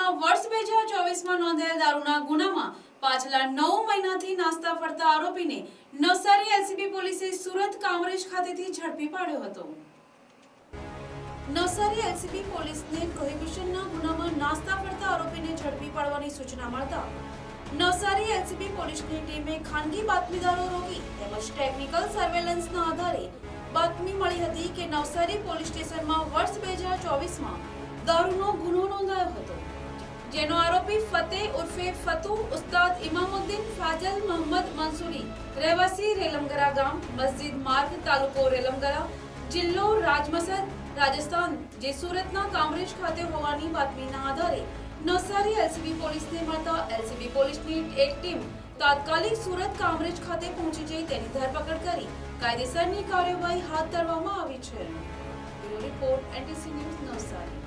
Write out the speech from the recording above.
સ્ટેશનમાં વર્ષ બે હજાર ચોવીસમાં નોંધાયેલ દારૂના ગુનામાં પાછલા નવ મહિનાથી નાસ્તા ફરતા આરોપીને નવસારી એલસીબી પોલીસે સુરત કામરેજ ખાતેથી ઝડપી પાડ્યો હતો. નવસારી એલસીબી પોલીસને પ્રોહિબિશનના ગુનામાં નાસ્તા ફરતા આરોપીને ઝડપી પાડવાની સૂચના મળતા નવસારી એલસીબી પોલીસની ટીમે ખાનગી બાતમીદારો રોકી તેમજ ટેકનિકલ સર્વેલન્સના આધારે બાતમી મળી હતી કે નવસારી પોલીસ સ્ટેશનમાં વર્ષ બે હજાર ચોવીસમાં દારૂનો ગુનો નોંધાયો આરોપી ફતેહ ઉર્ફે ફતુ ઉસ્તાદ ઇમામુદ્દીન ફાજલ મોહમ્મદ મંસૂરી રહેવાસી રેલમગરા ગામ મસ્જિદ માર્ગ તાલુકો રેલમગરા જિલ્લો રાજમસદ રાજસ્થાન જે સુરતના કામરેજ ખાતે હોવાની બાતમીના આધારે નવસારી એલસીબી પોલીસને મળતા એલસીબી પોલીસની એક ટીમ તાત્કાલિક સુરત કામરેજ ખાતે પહોંચી જઈ તેની ધરપકડ કરી કાયદેસરની કાર્યવાહી હાથ ધરવામાં આવી છે. Report NTC news Navsari.